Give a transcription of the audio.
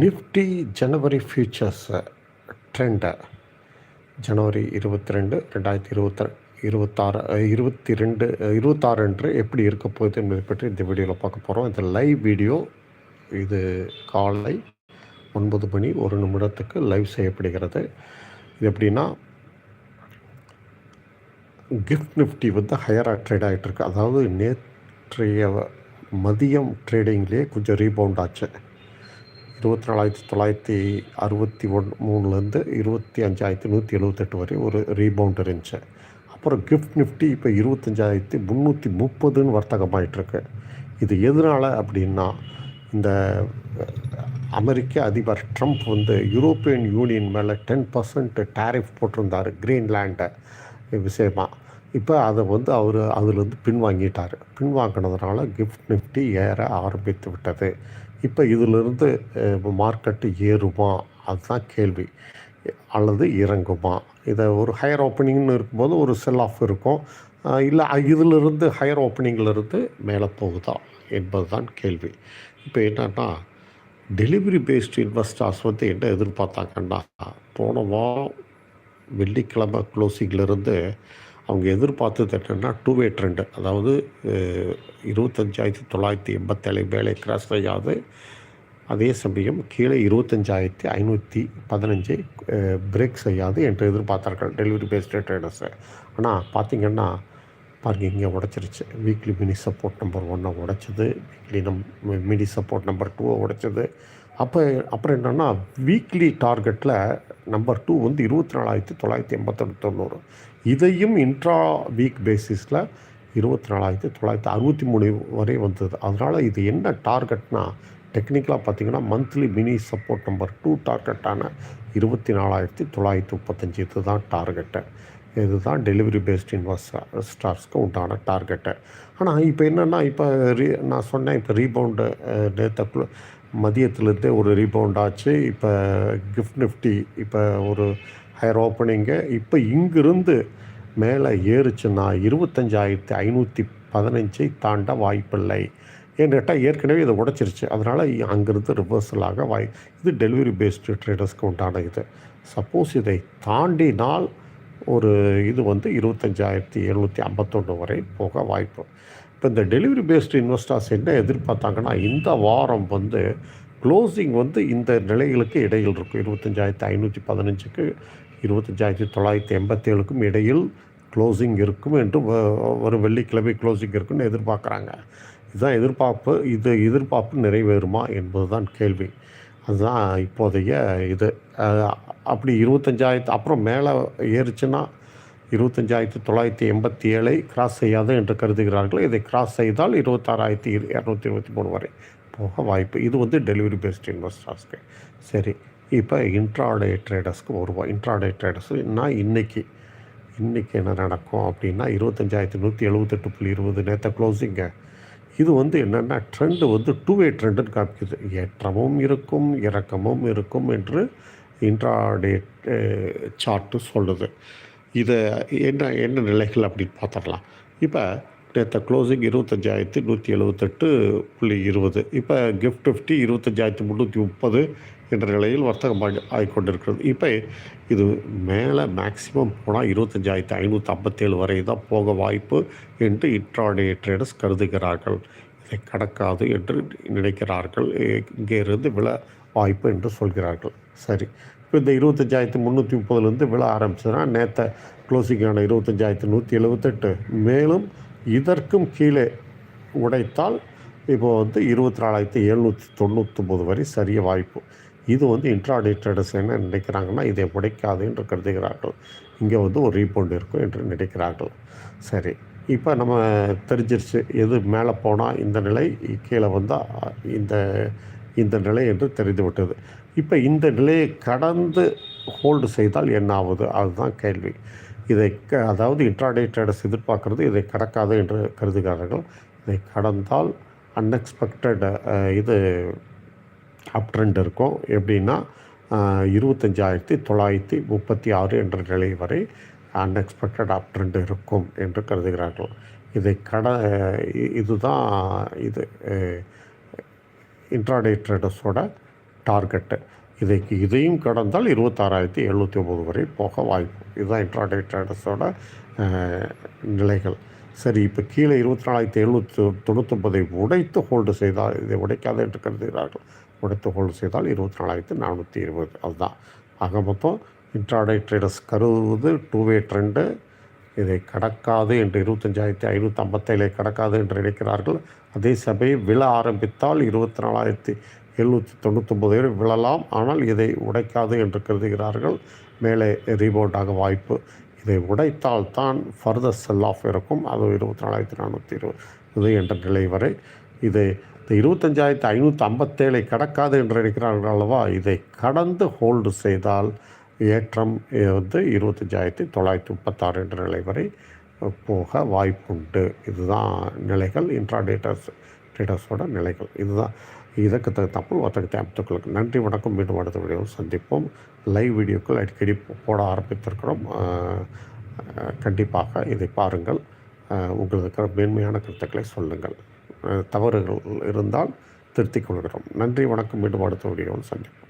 Nifty ஜனவரி ஃபியூச்சர்ஸை ட்ரெண்டை ஜனவரி இருபத்தி ரெண்டு ரெண்டாயிரத்தி இருபத்தி இருபத்தாறு இருபத்தி ரெண்டு இருபத்தாறு அன்று எப்படி இருக்க போகுது என்பதை பற்றி இந்த வீடியோவில் பார்க்க போகிறோம். இந்த லைவ் வீடியோ இது காலை ஒன்பது மணி ஒரு நிமிடத்துக்கு லைவ் செய்யப்படுகிறது. இது எப்படின்னா கிஃப்ட் நிஃப்டி வந்து ஹையராக ட்ரேட் ஆகிட்டுருக்கு அதாவது நேற்றைய மதியம் ட்ரேடிங்லேயே கொஞ்சம் ரீபவுண்ட் ஆச்சு. இருபத்தி நாலாயிரத்தி தொள்ளாயிரத்தி அறுபத்தி ஒன் மூணுலேருந்து இருபத்தி அஞ்சாயிரத்தி நூற்றி எழுபத்தெட்டு வரை ஒரு ரீபவுண்ட் இருந்துச்சு. அப்புறம் கிஃப்ட் நிஃப்டி இப்போ இருபத்தஞ்சாயிரத்தி முந்நூற்றி முப்பதுன்னு வர்த்தகமாயிட்டிருக்கு. இது எதனால் அப்படின்னா இந்த அமெரிக்க அதிபர் ட்ரம்ப் வந்து யூரோப்பியன் யூனியன் மேலே டென் பர்சன்ட் டேரிஃப் போட்டிருந்தார் கிரீன்லேண்டை விஷயமா. இப்போ அதை வந்து அவர் அதிலிருந்து பின்வாங்கிட்டார். பின்வாங்கினதுனால கிஃப்ட் நிஃப்டி ஏற ஆரம்பித்து விட்டது. இப்போ இதிலிருந்து மார்க்கெட்டு ஏறுமா? அதுதான் கேள்வி. அல்லது இறங்குமா? இதை ஒரு ஹையர் ஓப்பனிங்னு இருக்கும்போது ஒரு செல் ஆஃப் இருக்கும் இல்லை இதிலிருந்து ஹையர் ஓப்பனிங்கிலிருந்து மேலே போகுதா என்பது தான் கேள்வி. இப்போ என்னன்னா டெலிவரி பேஸ்டு இன்வெஸ்டர்ஸ் வந்து என்ன எதிர்பார்த்தாங்கன்னா போன வாரம் வெள்ளிக்கிழமை க்ளோசிங்கிலிருந்து அவங்க எதிர்பார்த்தது என்னென்னா டூ வே ட்ரெண்டு அதாவது இருபத்தஞ்சாயிரத்தி தொள்ளாயிரத்தி எண்பத்தேழு மேலே கிராஸ் செய்யாது. அதே சமயம் கீழே இருபத்தஞ்சாயிரத்தி ஐநூற்றி பதினஞ்சை பிரேக் செய்யாது என்று எதிர்பார்த்தார்கள் டெலிவரி பேஸ்டு ட்ரேடர்ஸு ஆனால் பார்த்திங்கன்னா பாருங்க இங்கே உடச்சிருச்சு. வீக்லி மினி சப்போர்ட் நம்பர் ஒன்னை உடைச்சது. வீக்லி நம் மினி சப்போர்ட் நம்பர் டூவை உடைச்சது. அப்போ அப்புறம் என்னென்னா வீக்லி டார்கெட்டில் நம்பர் டூ வந்து இருபத்தி நாலாயிரத்தி தொள்ளாயிரத்தி எண்பத்தொன்று தொண்ணூறு. இதையும் இன்ட்ரா வீக் பேசிஸில் இருபத்தி நாலாயிரத்தி தொள்ளாயிரத்தி அறுபத்தி மூணு வரை வந்தது. அதனால் இது என்ன டார்கெட்னா டெக்னிக்கலாக பார்த்தீங்கன்னா monthly mini support number two டார்கெட்டான இருபத்தி நாலாயிரத்தி தொள்ளாயிரத்தி முப்பத்தஞ்சு. இதுதான் டார்கெட்டு இதுதான் டெலிவரி பேஸ்ட் இன்வெஸ்டர் ஸ்டார்ஸ்க்கு உண்டான டார்கெட்டு ஆனால் இப்போ என்னென்னா இப்போ ரீ நான் சொன்னேன் இப்போ ரீபவுண்டு நேற்று மதியத்துலேருந்தே ஒரு ரீபவுண்ட் ஆச்சு. இப்போ கிஃப்ட் நிஃப்டி இப்போ ஒரு ஹையர் ஓப்பனிங்கு இப்போ இங்கிருந்து மேலே ஏறுச்சுன்னா இருபத்தஞ்சாயிரத்தி ஐநூற்றி பதினஞ்சை தாண்ட வாய்ப்பில்லை. ஏன்னு கேட்டால் ஏற்கனவே இதை உடச்சிருச்சு. அதனால் அங்கேருந்து ரிவர்சலாக வாய் இது டெலிவரி பேஸ்டு ட்ரேடர்ஸ்க்கு உண்டான இது. சப்போஸ் இதை தாண்டினால் ஒரு இது வந்து இருபத்தஞ்சாயிரத்தி எழுநூற்றி ஐம்பத்தொன்று வரை போக வாய்ப்பு. இப்போ இந்த டெலிவரி பேஸ்டு இன்வெஸ்டர்ஸ் என்ன எதிர்பார்த்தாங்கன்னா இந்த வாரம் வந்து க்ளோசிங் வந்து இந்த நிலைகளுக்கு இடையில் இருக்கும். இருபத்தஞ்சாயிரத்தி ஐநூற்றி பதினஞ்சுக்கு இருபத்தஞ்சாயிரத்தி தொள்ளாயிரத்தி எண்பத்தேழுக்கும் இடையில் க்ளோசிங் இருக்கும் என்று ஒரு வெள்ளிக்கிழமை க்ளோசிங் இருக்குன்னு எதிர்பார்க்குறாங்க. இதுதான் எதிர்பார்ப்பு இது எதிர்பார்ப்பு நிறைவேறுமா என்பது தான் கேள்வி. அதுதான் இப்போதைய இது. அப்படி இருபத்தஞ்சாயிரத்து அப்புறம் மேலே ஏறுச்சுன்னா இருபத்தஞ்சாயிரத்தி தொள்ளாயிரத்தி எண்பத்தி ஏழை கிராஸ் செய்யாது என்று கருதுகிறார்கள் இதை கிராஸ் செய்தால் இருபத்தாறாயிரத்தி இரநூத்தி இருபத்தி மூணு வரை போக வாய்ப்பு. இது வந்து டெலிவரி பேஸ்ட் இன்வெஸ்டர்ஸ்க்கு சரி இப்போ இன்ட்ராடே ட்ரேடர்ஸ்க்கு வருவோம். இன்ட்ராடே ட்ரேடர்ஸ்னா இன்றைக்கி இன்றைக்கி என்ன நடக்கும் அப்படின்னா இருபத்தஞ்சாயிரத்தி நூற்றி எழுபத்தெட்டு புள்ளி இருபது நேற்று க்ளோசிங்க இது வந்து என்னென்னா ட்ரெண்டு வந்து டூ வே ட்ரெண்டுன்னு காமிக்குது. ஏற்றமும் இருக்கும் இறக்கமும் இருக்கும் என்று இன்ட்ராடே சார்ட்டு சொல்லுது. இதை என்ன என்ன நிலைகள் அப்படின்னு பார்த்துடலாம். இப்போ நேற்று க்ளோசிங் இருபத்தஞ்சாயிரத்தி நூற்றி எழுபத்தெட்டு புள்ளி இருபது. இப்போ கிஃப்ட் ஃபிஃப்டி இருபத்தஞ்சாயிரத்தி முந்நூற்றி முப்பது என்ற நிலையில் வர்த்தகம் ஆகிக்கொண்டிருக்கிறது. இப்போ இது மேலே மேக்சிமம் போனால் இருபத்தஞ்சாயிரத்தி ஐநூற்றி ஐம்பத்தேழு வரை தான் போக வாய்ப்பு என்று இன்ட்ராடே ட்ரேடர்ஸ் கருதுகிறார்கள். இதை கடக்காது என்று நினைக்கிறார்கள். இங்கே இருந்து விழ வாய்ப்பு என்று சொல்கிறார்கள். சரி. இப்போ இந்த இருபத்தஞ்சாயிரத்தி முந்நூற்றி முப்பதுலேருந்து விழ ஆரம்பிச்சதுன்னா நேற்று க்ளோசிங்கான இருபத்தஞ்சாயிரத்தி நூற்றி எழுபத்தெட்டு மேலும் இதற்கும் கீழே உடைத்தால் இப்போ வந்து இருபத்தி நாலாயிரத்தி எழுநூற்றி தொண்ணூற்றொம்பது வரை சரிய வாய்ப்பு. இது வந்து இன்ட்ராடே ட்ரேடர்ஸ் என்ன நினைக்கிறாங்கன்னா இதை உடைக்காது என்று கருதுகிறார்கள். இங்கே வந்து ஒரு ரீபவுண்ட் இருக்கும் என்று நினைக்கிறார்கள். சரி இப்போ நம்ம தெரிஞ்சிருச்சு எது மேலே போனால் இந்த நிலை கீழே வந்தால் இந்த இந்த நிலை என்று தெரிந்துவிட்டது. இப்போ இந்த நிலையை கடந்து ஹோல்டு செய்தால் என்ன ஆகுது? அதுதான் கேள்வி. இதை க அதாவது இன்ட்ராடே ட்ரேடர்ஸ் எதிர்பார்க்குறது இதை கடக்காது என்று கருதுகிறார்கள். இதை கடந்தால் அன்எக்ஸ்பெக்டட் இது அப் ட்ரெண்ட் இருக்கும். எப்படின்னா இருபத்தஞ்சாயிரத்தி தொள்ளாயிரத்தி முப்பத்தி ஆறு என்ற நிலை வரை அன்எக்ஸ்பெக்டட் அப் ட்ரெண்ட் இருக்கும் என்று கருதுகிறார்கள். இதை கட இதுதான் இது இன்ட்ராடே ட்ரேடர்ஸோட டார்கெட்டு. இதைக்கு இதையும் கடந்தால் இருபத்தாறாயிரத்தி எழுநூற்றி ஒம்பது வரை போக வாய்ப்பு. இதுதான் இன்ட்ராடே ட்ரேடர்ஸோட நிலைகள். சரி இப்போ கீழே இருபத்தி நாலாயிரத்தி எழுநூற்றி தொண்ணூத்தொம்பதை உடைத்து ஹோல்டு செய்தால் இதை உடைக்காது என்று கருதுகிறார்கள். உடைத்து ஹோல்டு செய்தால் இருபத்தி நாலாயிரத்தி நானூற்றி இருபது. அதுதான். ஆக மொத்தம் இன்ட்ராடே ட்ரேடர்ஸ் கருதுவது டூ வே ட்ரெண்டு இதை கடக்காது என்று இருபத்தஞ்சாயிரத்தி ஐநூற்றி ஐம்பத்தேழை கடக்காது என்று நினைக்கிறார்கள். அதே சமயம் விழ ஆரம்பித்தால் இருபத்தி நாலாயிரத்தி எழுநூற்றி தொண்ணூத்தொம்பது வரை விழலாம். ஆனால் இதை உடைக்காது என்று கருதுகிறார்கள். மேலே ரீபவுண்டாக வாய்ப்பு. இதை உடைத்தால் தான் ஃபர்தர் செல் ஆஃப் இருக்கும். அது இருபத்தி நாலாயிரத்தி நானூற்றி இருபது என்ற நிலை வரை. இதை இந்த இருபத்தஞ்சாயிரத்தி ஐநூற்றி ஐம்பத்தேழை கடக்காது என்று நினைக்கிறார்கள் அல்லவா? இதை கடந்து ஹோல்டு செய்தால் ஏற்றம் வந்து இருபத்தஞ்சாயிரத்தி தொள்ளாயிரத்தி முப்பத்தாறு என்ற நிலை வரை போக வாய்ப்புண்டு. இதுதான் நிலைகள். இன்ட்ராடேட்டர்ஸ் டேட்டர்ஸோட நிலைகள். இதுதான். இதற்கு தகுந்தாப்புல் ஒருத்தருக்கு அமைத்துக்களுக்கு நன்றி வணக்கம். மீண்டும் அடுத்த வீடியோவில் சந்திப்போம். லைவ் வீடியோக்கள் அடிக்கடி போட ஆரம்பித்திருக்கிறோம். கண்டிப்பாக இதை பாருங்கள். உங்களுக்கு இருக்கிற மேன்மையான கருத்துக்களை சொல்லுங்கள். தவறுகள் இருந்தால் திருத்திக் கொள்கிறோம். நன்றி வணக்கம். மீண்டும் அடுத்த வீடியோவில் சந்திப்போம்.